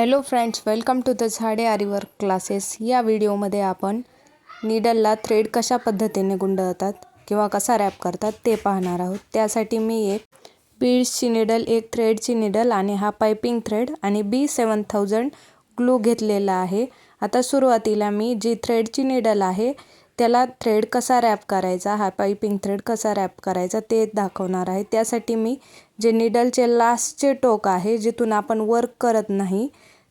Hello friends welcome to the Zade aari work classes या व्हिडिओमध्ये आपण निडलला थ्रेड कशा पद्धतीने गुंडळतात किंवा कसा रॅप करतात ते पाहणार आहोत. त्यासाठी मी एक बीड्सची निडल एक थ्रेडची निडल आणि हा पायपिंग थ्रेड आणि बी सेवन थाउजंड ग्लू घेतलेला आहे. आता सुरुवातीला मी जी थ्रेडची निडल आहे त्याला थ्रेड कसा रॅप करायचा हा पाइपिंग थ्रेड कसा रॅप करायचा ते दाखवणार आहे. त्यासाठी मी जे निडलचे लास्टचे टोक आहे जिथून आपण वर्क करत नाही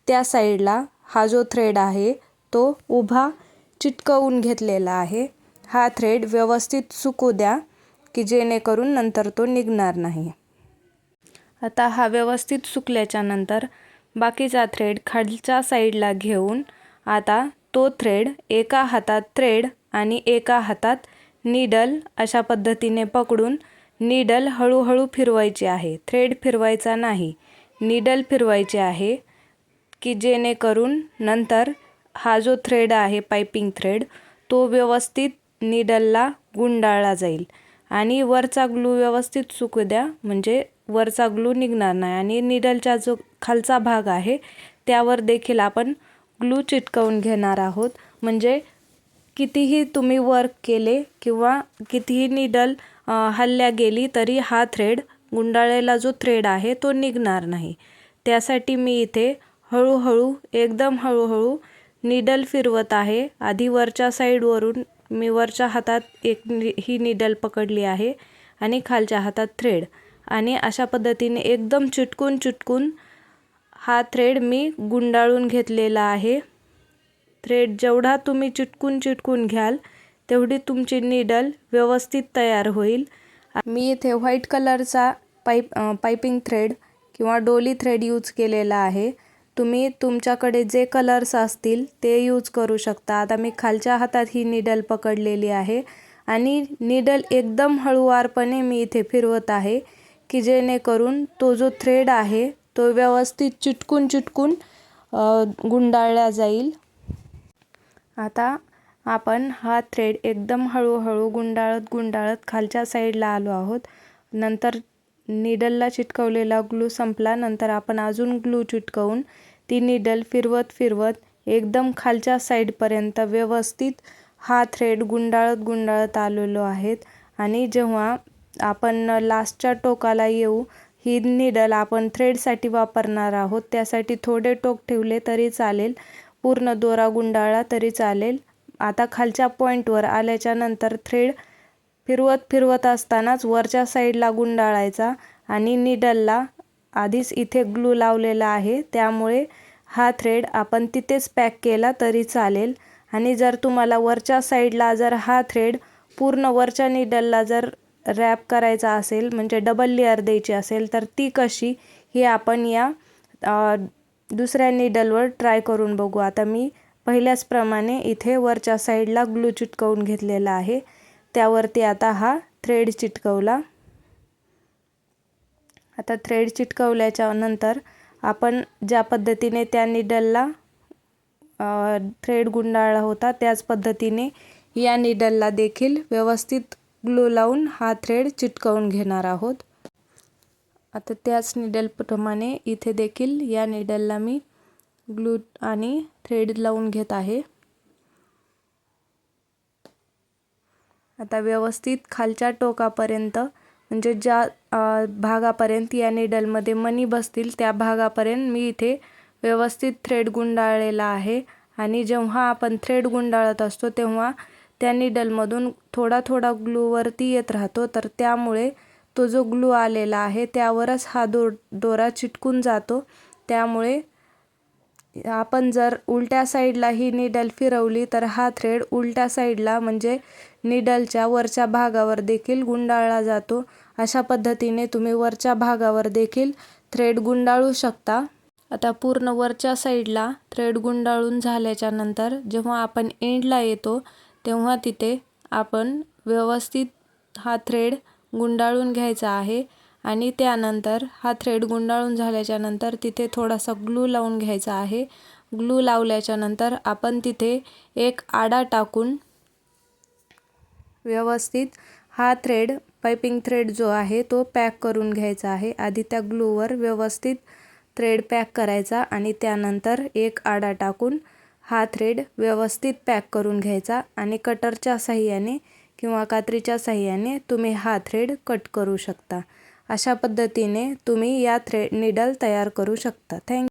त्या साईडला हा जो थ्रेड आहे तो उभा चिटकवून घेतलेला आहे. हा थ्रेड व्यवस्थित सुकू द्या की जेणेकरून नंतर तो निघणार नाही. आता हा व्यवस्थित सुकल्याच्या नंतर बाकीचा थ्रेड खालच्या साईडला घेऊन आता तो थ्रेड एका हातात थ्रेड आणि एका हातात नीडल अशा पद्धतीने पकडून निडल हळूहळू फिरवायची आहे. थ्रेड फिरवायचा नाही. नीडल फिरवायची आहे की जेणेकरून नंतर हा जो थ्रेड आहे पायपिंग थ्रेड तो व्यवस्थित निडलला गुंडाळला जाईल. आणि वरचा ग्लू व्यवस्थित सुकू द्या म्हणजे वरचा ग्लू निघणार नाही. आणि निडलचा जो खालचा भाग आहे त्यावर देखील आपण ग्लू चिटकवून घेणार आहोत. म्हणजे कितीही तुम्ही वर्क केले किंवा कितीही निडल हल्ल्या गेली तरी हा थ्रेड गुंडाळलेला जो थ्रेड आहे तो निघणार नाही. त्यासाठी मी इथे हळूहळू एकदम हळूहळू निडल फिरवत आहे. आधी वरच्या साईडवरून मी वरच्या हातात एक नि ही निडल पकडली आहे आणि खालच्या हातात थ्रेड आणि अशा पद्धतीने एकदम चिटकून चुटकून हा थ्रेड मी गुंडाळून घेतलेला आहे. थ्रेड जेवढा तुम्ही चिटकून चिटकून घ्याल तेवढी तुमची निडल व्यवस्थित तयार होईल. मी इथे व्हाईट कलरचा पाईप पायपिंग थ्रेड किंवा डोली थ्रेड यूज केलेला आहे. तुम्ही तुमच्याकडे जे कलर्स असतील ते यूज करू शकता. आता मी खालच्या हातात ही निडल पकडलेली आहे आणि निडल एकदम हळूवारपणे मी इथे फिरवत आहे की जेणेकरून तो जो थ्रेड आहे तो व्यवस्थित चिटकून चिटकून गुंडाळला जाईल. आता आपण हा थ्रेड एकदम हळूहळू गुंडाळत गुंडाळत खालच्या साईडला आलो आहोत. नंतर निडलला चिटकवलेला ग्लू संपला. नंतर आपण अजून ग्लू चिटकवून ती निडल फिरवत फिरवत एकदम खालच्या साईडपर्यंत व्यवस्थित हा थ्रेड गुंडाळत गुंडाळत आलेलो आहेत. आणि जेव्हा आपण लास्टच्या टोकाला येऊ ही निडल आपण थ्रेडसाठी वापरणार आहोत. त्यासाठी थोडे टोक ठेवले तरी चालेल. पूर्ण दोरा गुंडाळला तरी चालेल. आता खालच्या पॉईंटवर आल्याच्यानंतर थ्रेड फिरवत फिरवत असतानाच वरच्या साईडला गुंडाळायचा आणि निडलला आधीच इथे ग्लू लावलेला आहे. त्यामुळे हा थ्रेड आपण तिथेच पॅक केला तरी चालेल. आणि जर तुम्हाला वरच्या साईडला जर हा थ्रेड पूर्ण वरच्या निडलला जर रॅप करायचा असेल म्हणजे डबल लेअर द्यायची असेल तर ती कशी हे आपण या दुसऱ्या निडलवर ट्राय करून बघू. आता मी पहिल्याचप्रमाणे इथे वरच्या साईडला ग्लू चिटकवून घेतलेला आहे. त्यावरती आता हा थ्रेड चिटकवला. आता थ्रेड चिटकवल्याच्या नंतर आपण ज्या पद्धतीने त्या निडलला थ्रेड गुंडाळला होता त्याच पद्धतीने या निडलला देखील व्यवस्थित ग्लू लावून हा थ्रेड चिटकवून घेणार आहोत. आता त्याच निडलप्रमाणे इथे देखील या निडलला मी ग्लू आणि थ्रेड लावून घेत आहे. आता व्यवस्थित खालच्या टोकापर्यंत म्हणजे ज्या भागापर्यंत या निडलमध्ये मनी बसतील त्या भागापर्यंत मी इथे व्यवस्थित थ्रेड गुंडाळलेला आहे. आणि जेव्हा आपण थ्रेड गुंडाळत असतो तेव्हा त्या निडलमधून थोडा थोडा ग्लूवरती येत राहतो. तर त्यामुळे तो जो ग्लू आलेला आहे त्यावरच हा दो दोरा चिटकून जातो. त्यामुळे आपण जर उलट्या साईडला ही निडल फिरवली तर हा थ्रेड उलट्या साईडला म्हणजे निडलच्या वरच्या भागावर देखील गुंडाळला जातो. अशा पद्धतीने तुम्ही वरच्या भागावर देखील थ्रेड गुंडाळू शकता. आता पूर्ण वरच्या साईडला थ्रेड गुंडाळून झाल्याच्यानंतर जेव्हा आपण एंडला येतो तेव्हा तिथे आपण व्यवस्थित हा थ्रेड गुंडाळून घ्यायचा आहे आणि त्यानंतर हा थ्रेड गुंडाळून झाल्याच्यानंतर तिथे थोडासा ग्लू लावून घ्यायचा आहे. ग्लू लावल्याच्यानंतर आपण तिथे एक आडा टाकून व्यवस्थित हा थ्रेड पायपिंग थ्रेड जो आहे तो पॅक करून घ्यायचा आहे. आधी त्या ग्लूवर व्यवस्थित थ्रेड पॅक करायचा आणि त्यानंतर एक आडा टाकून हा थ्रेड व्यवस्थित पॅक करून घ्यायचा आणि कटरच्या साह्याने किंवा कात्रीच्या साह्याने तुम्ही हा थ्रेड कट करू शकता. अशा पद्धतीने तुम्ही या थ्रेड निडल तयार करू शकता. थँक